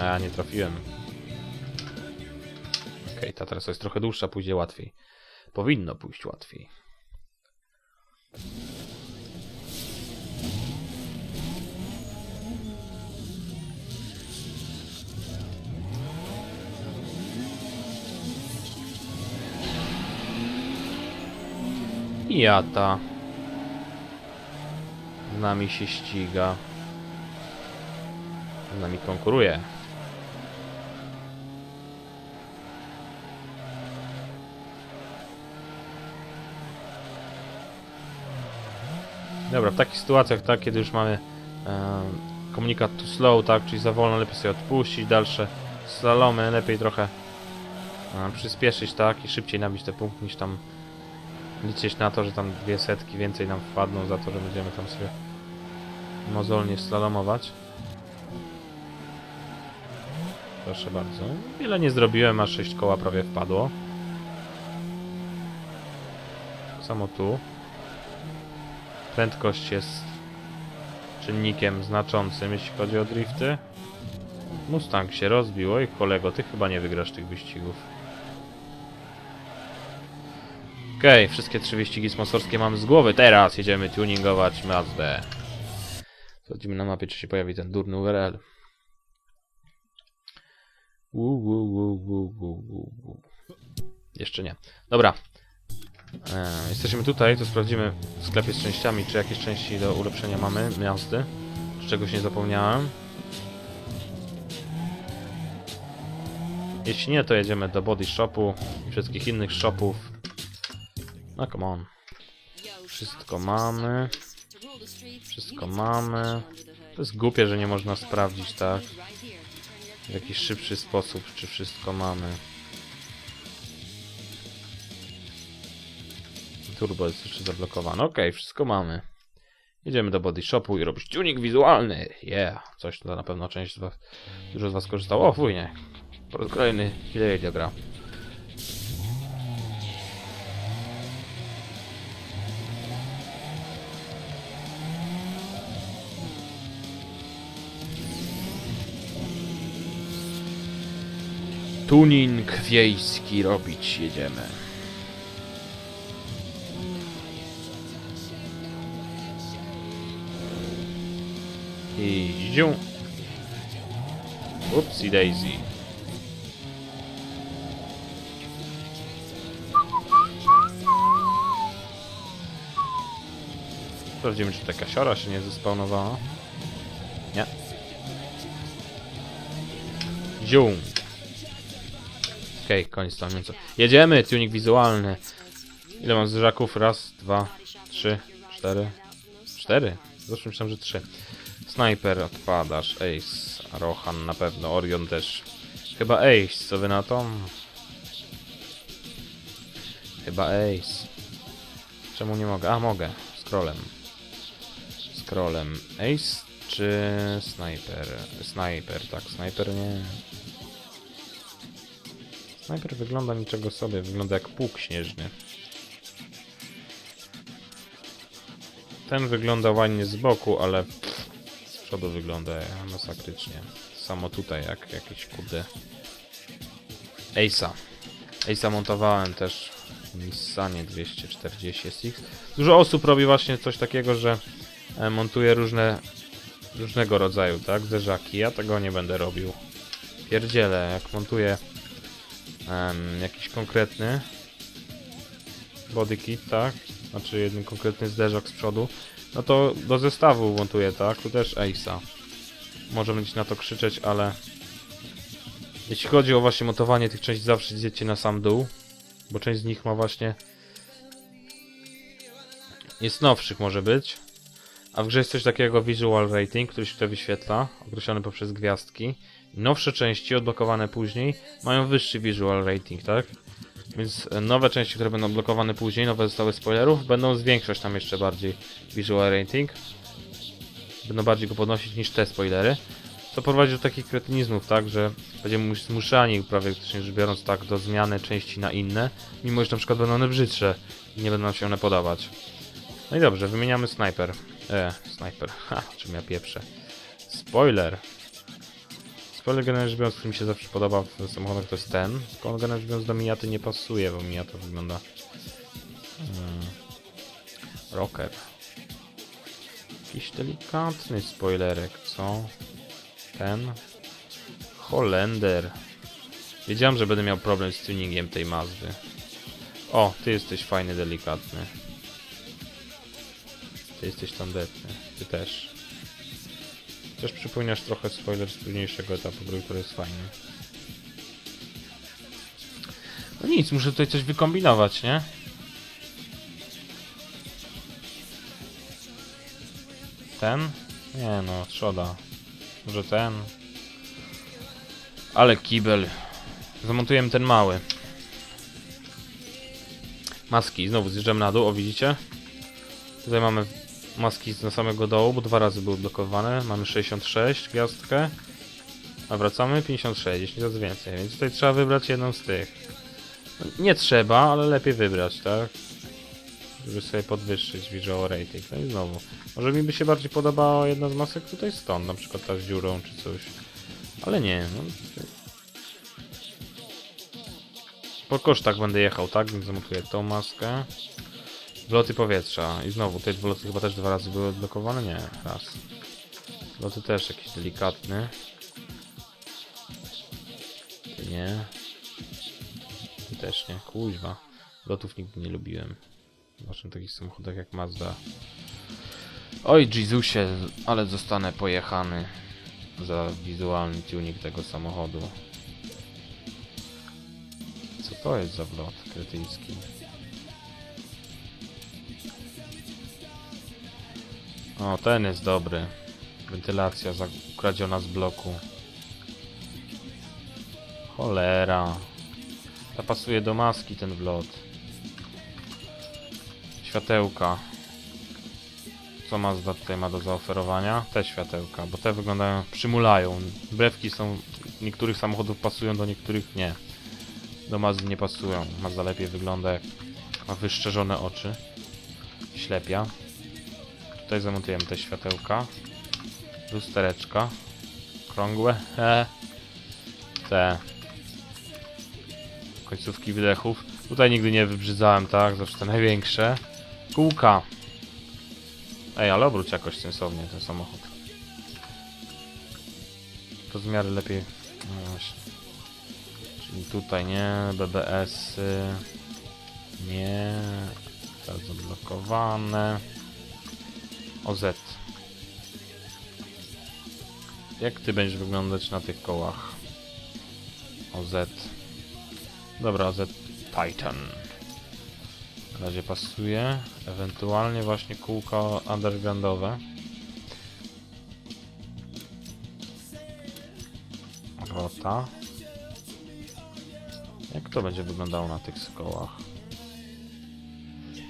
A, nie trafiłem. Okej, ta trasa jest trochę dłuższa, pójdzie łatwiej. Powinno pójść łatwiej. I Jata. Z nami się ściga. Z nami konkuruje. Dobra, w takich sytuacjach, tak, kiedy już mamy e, komunikat too slow, tak, czyli za wolno, lepiej sobie odpuścić dalsze slalomy, lepiej trochę e, przyspieszyć, tak, i szybciej nabić te punkty niż tam liczyć na to, że tam dwie setki więcej nam wpadną za to, że będziemy tam sobie mozolnie slalomować. Proszę bardzo. Wiele nie zrobiłem, a 6 koła prawie wpadło. Tak Samo tu. Prędkość jest czynnikiem znaczącym, jeśli chodzi o drifty. Mustang się rozbił. Oj, kolego, ty chyba nie wygrasz tych wyścigów. Okej, wszystkie trzy wyścigi sponsorskie mamy z głowy. Teraz jedziemy tuningować Mazdę. Zobaczymy na mapie, czy się pojawi ten durny URL. Wu, wu, wu, wu, wu, wu. Jeszcze nie. Dobra. E, jesteśmy tutaj, to sprawdzimy w sklepie z częściami, czy jakieś części do ulepszenia mamy, jazdy. Czy czegoś nie zapomniałem. Jeśli nie, to jedziemy do Body Shopu i wszystkich innych shopów. No come on. Wszystko mamy. Wszystko mamy. To jest głupie, że nie można sprawdzić, tak? W jakiś szybszy sposób, czy wszystko mamy. Turbo jest jeszcze zablokowane. Okej, wszystko mamy. Jedziemy do body shopu i robić tuning wizualny. Yeah, coś to na pewno część z was, dużo z was korzystało. O, fuj, nie. Po raz kolejny chwilę gra. Tuning wiejski robić jedziemy. I ziu. Upsi daisy. Sprawdzimy, czy ta kasiora się nie zespawnowała. Nie. Ziu. Okej, koniec tam. Jedziemy, tuning wizualny. Ile mam zrzaków? Raz, dwa, trzy, cztery. Cztery? Zawsze myślałem, że trzy. Sniper odpadasz, Ace, Rohan na pewno, Orion też. Chyba Ace, co wy na to? Chyba Ace. Czemu nie mogę? A, mogę. Scrollem. Scrollem. Ace czy Sniper? Sniper, tak, Sniper nie. Sniper wygląda niczego sobie, wygląda jak pług śnieżny. Ten wygląda ładnie z boku, ale przodu wygląda masakrycznie. Samo tutaj, jak jakiś kurde. Ace'a. Ace'a montowałem też w Nissanie 240 SX. Dużo osób robi właśnie coś takiego, że e, montuje różne różnego rodzaju, tak, zderzaki. Ja tego nie będę robił. Pierdzielę, jak montuję em, jakiś konkretny body kit, tak? Znaczy jeden konkretny zderzak z przodu, no to do zestawu montuję, tak? Tu też Ace'a. Może będziecie na to krzyczeć, ale jeśli chodzi o właśnie montowanie tych części, zawsze idziecie na sam dół, bo część z nich ma właśnie jest nowszych może być. A w grze jest coś takiego Visual Rating, który się tutaj wyświetla, określony poprzez gwiazdki. Nowsze części, odblokowane później, mają wyższy Visual Rating, tak? Więc nowe części, które będą blokowane później, nowe zestawy spoilerów, będą zwiększać tam jeszcze bardziej Visual Rating. Będą bardziej go podnosić niż te spoilery. Co prowadzi do takich kretynizmów, tak, że będziemy mus- zmuszani, praktycznie rzecz biorąc, tak, do zmiany części na inne, mimo że na przykład będą one brzydsze i nie będą nam się one podobać. No i dobrze, wymieniamy sniper. E, sniper. Ha, czym ja pieprzę. Spoiler. Rzecz biorąc, który mi się zawsze podoba w samochodach to jest ten. Rzecz biorąc do Miaty nie pasuje, bo Miata wygląda... Hmm, rocker. Jakiś delikatny spoilerek, co? Ten? Holender. Wiedziałem, że będę miał problem z tuningiem tej Mazdy. O, ty jesteś fajny, delikatny. Ty jesteś tandetny. Ty też. Też przypominasz trochę spoiler z późniejszego etapu gry, który jest fajny. No nic, muszę tutaj coś wykombinować, nie? Ten? Nie no, trzoda. Może ten? Ale kibel. Zamontujemy ten mały. Maski, znowu zjeżdżamy na dół, o widzicie? Tutaj mamy maski na samego dołu, bo dwa razy były blokowane. Mamy 66 gwiazdkę. A wracamy 56, 10 razy więcej. Więc tutaj trzeba wybrać jedną z tych. Nie trzeba, ale lepiej wybrać, tak? Żeby sobie podwyższyć visual rating. No i znowu. Może mi by się bardziej podobała jedna z masek tutaj stąd, na przykład ta z dziurą czy coś. Ale nie, no. Po kosztach będę jechał, tak? Więc zamontuję tą maskę. Wloty powietrza. I znowu, te wloty chyba też dwa razy były odblokowane? Nie, raz. Wloty też jakiś delikatny. Ty nie. Ty też nie. Kuźwa. Lotów nigdy nie lubiłem. Zwłaszcza takich samochodach jak Mazda. Oj, Jezusie, ale zostanę pojechany za wizualny tuning tego samochodu. Co to jest za wlot kretyński? O, ten jest dobry. Wentylacja ukradziona z bloku. Cholera. Zapasuje do maski ten wlot. Światełka. Co Mazda tutaj ma do zaoferowania? Te światełka, bo te wyglądają, przymulają. Brewki są, niektórych samochodów pasują, do niektórych nie. Do Mazdy nie pasują. Mazda lepiej wygląda jak ma wyszczerzone oczy. Ślepia. Tutaj zamontujemy te światełka. Lustereczka. Krągłe. Te. Końcówki wydechów. Tutaj nigdy nie wybrzydzałem, tak? Zawsze te największe. Kółka. Ej, ale obróć jakoś sensownie ten samochód. Rozmiary lepiej. No właśnie. Czyli tutaj nie, BBS-y. Nie. Teraz zablokowane. OZ. Jak ty będziesz wyglądać na tych kołach? OZ. Dobra, OZ Titan. Na razie pasuje. Ewentualnie właśnie kółka undergroundowe. Rota. Jak to będzie wyglądało na tych kołach?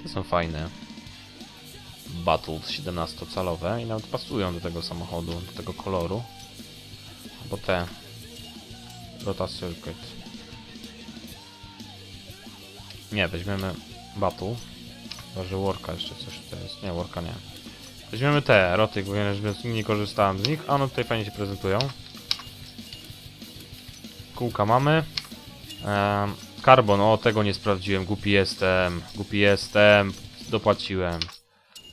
Te są fajne. Battles 17-calowe i nawet pasują do tego samochodu, do tego koloru. Bo te Rota Circuit. Nie, weźmiemy Battle. Chyba, że Worka jeszcze coś to jest. Nie, Worka nie. Weźmiemy te Roty, rzecz nie korzystałem z nich, a one tutaj fajnie się prezentują. Kółka mamy. Ehm, o tego nie sprawdziłem, głupi jestem, głupi jestem, dopłaciłem.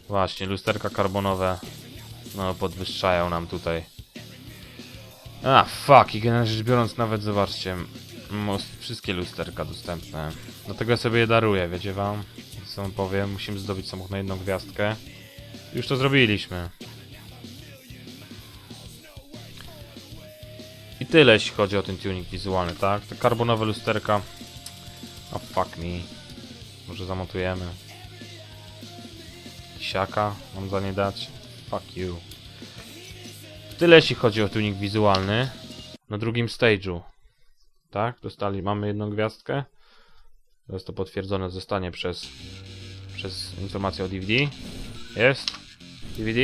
Właśnie, lusterka karbonowe. No, podwyższają nam tutaj. A, fuck, i generalnie rzecz biorąc, nawet zobaczcie. Wszystkie lusterka dostępne. Dlatego ja sobie je daruję, wiecie wam? Co wam powiem, musimy zdobyć samochód na jedną gwiazdkę. Już to zrobiliśmy. I tyle, jeśli chodzi o ten tuning wizualny, tak? Te karbonowe lusterka. O, fuck me. Może zamontujemy. Siaka mam za nie dać. Fuck you. Tyle jeśli chodzi o tuning wizualny. Na drugim stage'u. Tak? Dostali, mamy jedną gwiazdkę. Teraz to potwierdzone zostanie przez przez informację o DVD. Jest. DVD.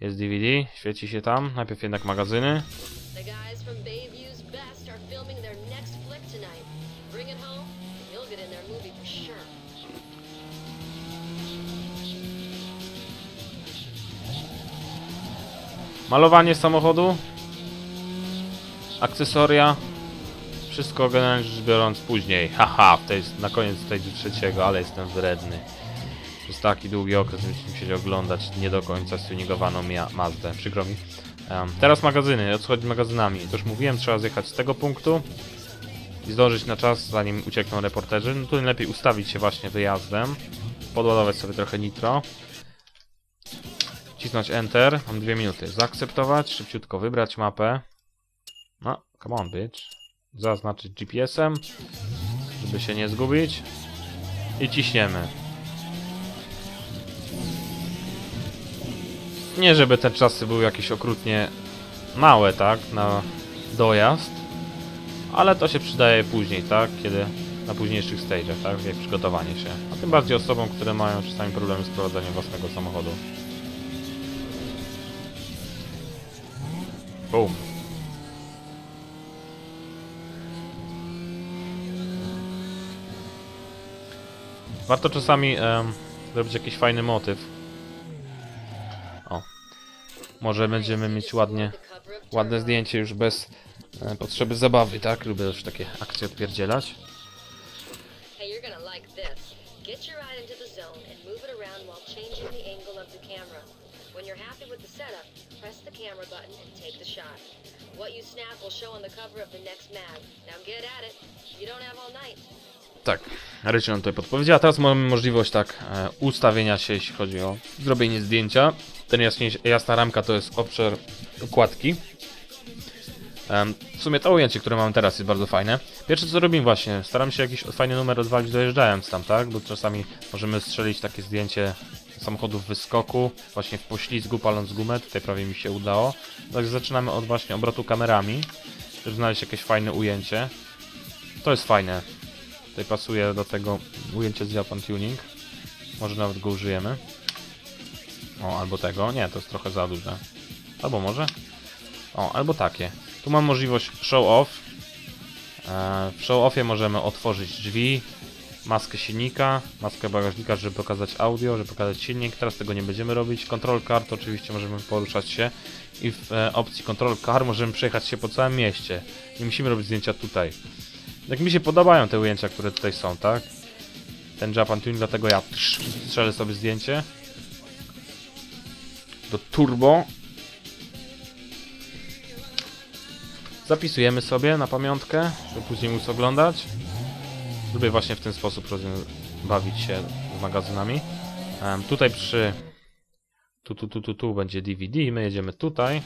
Jest DVD. Świeci się tam. Najpierw jednak magazyny. Malowanie samochodu. akcesoria. Wszystko generalnie rzecz biorąc później. Haha, w tej, na koniec stage'u trzeciego, ale jestem wredny. Przez taki długi okres będziecie musieli oglądać nie do końca stuningowaną mia- Mazdę. Przykro mi. Em, teraz magazyny, o co chodzi magazynami? To już mówiłem, trzeba zjechać z tego punktu i zdążyć na czas, zanim uciekną reporterzy. No tu lepiej ustawić się właśnie wyjazdem, podładować sobie trochę nitro, cisnąć Enter, mam dwie minuty, zaakceptować, szybciutko wybrać mapę. No, come on bitch. Zaznaczyć GPS-em, żeby się nie zgubić. I ciśniemy. Nie, żeby te czasy były jakieś okrutnie małe, tak, na dojazd, ale to się przydaje później, tak, kiedy na późniejszych stage'ach, tak, jak przygotowanie się. A tym bardziej osobom, które mają czasami problemy z prowadzeniem własnego samochodu. Boom. Warto czasami em, zrobić jakiś fajny motyw. O. Może będziemy mieć ładnie, ładne zdjęcie już bez e, potrzeby zabawy, tak? Lubię już takie akcje odpierdzielać. Get your ride into the zone and move it around while changing the angle of the camera. When you're happy with the setup, press the camera button and take the shot. What you snap will show on the cover of the next mag. Now get at it. You don't have all night. Tak, Rycie nam tutaj podpowiedziała. Teraz mamy możliwość tak e, ustawienia się, jeśli chodzi o zrobienie zdjęcia. Ten jasna ramka to jest obszar okładki. Em, w sumie to ujęcie, które mamy teraz jest bardzo fajne. Pierwsze co robimy właśnie, staram się jakiś fajny numer odwalić dojeżdżając tam, tak? Bo czasami możemy strzelić takie zdjęcie samochodu w wyskoku, właśnie w poślizgu paląc gumę, tutaj prawie mi się udało. Tak zaczynamy od właśnie obrotu kamerami, żeby znaleźć jakieś fajne ujęcie. To jest fajne. Tutaj pasuje do tego ujęcie z Japan Tuning. Może nawet go użyjemy. O, albo tego. Nie, to jest trochę za duże. Albo może. O, albo takie. Tu mam możliwość show off. E, W show offie możemy otworzyć drzwi, maskę silnika, maskę bagażnika, żeby pokazać audio, żeby pokazać silnik. Teraz tego nie będziemy robić. Control car to oczywiście możemy poruszać się i w e, opcji control car możemy przejechać się po całym mieście. Nie musimy robić zdjęcia tutaj. Jak mi się podobają te ujęcia, które tutaj są, tak? Ten Japan Tune, dlatego ja trz, strzelę sobie zdjęcie. Do turbo. Zapisujemy sobie na pamiątkę, żeby później móc oglądać. Lubię właśnie w ten sposób bawić się z magazynami. Em, tutaj przy... Tu, tu, tu, tu, tu będzie DVD, my jedziemy tutaj.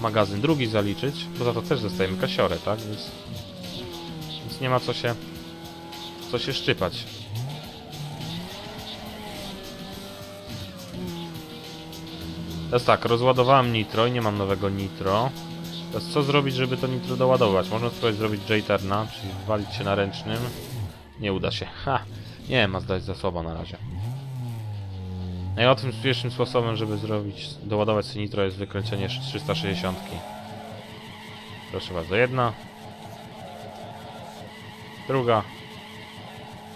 Magazyn drugi zaliczyć, bo za to też dostajemy kasiorę, tak? Więc więc nie ma co się co się szczypać. Teraz tak, rozładowałem nitro i nie mam nowego nitro. Teraz co zrobić, żeby to nitro doładować? Można spróbować zrobić J-turna, czyli walić się na ręcznym. Nie uda się. Ha! Nie, ma zdać za słabo na razie. Najłatwym pierwszym sposobem, żeby zrobić, doładować sobie nitro jest wykręcenie 360. Proszę bardzo, jedna, Druga.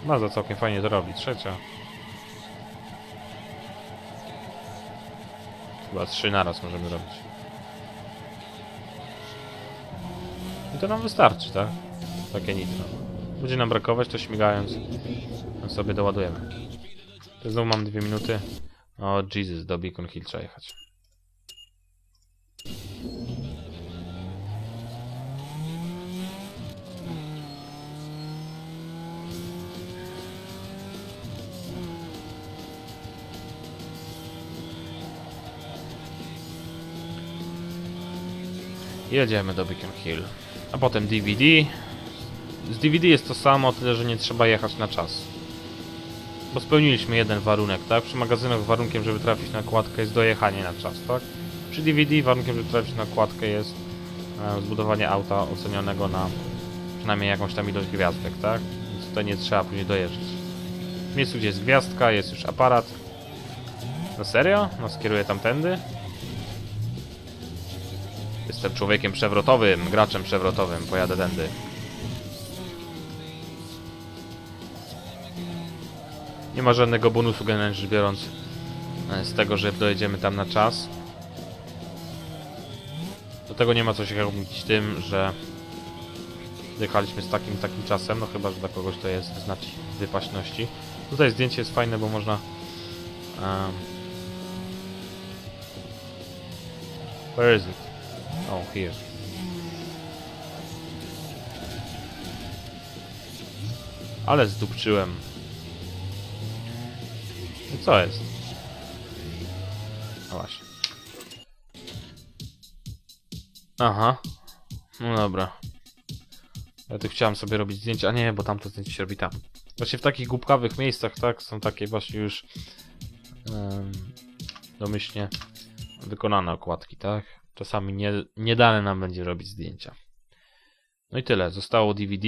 Bardzo całkiem fajnie to robi. Trzecia. Chyba trzy naraz możemy robić. To nam wystarczy, tak? Takie nitro. Będzie nam brakować, to śmigając sobie doładujemy. To znowu mam dwie minuty. O Jesus, do Beacon Hill trzeba jechać. Jedziemy do Beacon Hill. A potem DVD. Z DVD jest to samo, tyle że nie trzeba jechać na czas. Bo spełniliśmy jeden warunek, tak? Przy magazynach warunkiem, żeby trafić na kładkę jest dojechanie na czas, tak? Przy DVD warunkiem, żeby trafić na kładkę jest e, zbudowanie auta ocenionego na przynajmniej jakąś tam ilość gwiazdek, tak? Więc tutaj nie trzeba później dojeżdżać. W miejscu, gdzie jest gwiazdka, jest już aparat. No serio? No skieruję tamtędy? Jestem człowiekiem przewrotowym, graczem przewrotowym, pojadę tędy. Nie ma żadnego bonusu generalnie rzecz biorąc e, z tego, że dojedziemy tam na czas. Do tego nie ma co się robić tym, że jechaliśmy z takim takim czasem, no chyba, że dla kogoś to jest znać wypaśności. Tutaj zdjęcie jest fajne, bo można um, Where is it? Oh, here. Ale zdupczyłem. I co jest? No właśnie. Aha. No dobra. Ja tu chciałem sobie robić zdjęcia, a nie, bo tamto zdjęcie się robi tam. Właśnie w takich głupkawych miejscach, tak, są takie właśnie już em, domyślnie wykonane okładki, tak? Czasami nie, nie dane nam będzie robić zdjęcia. No i tyle. Zostało DVD.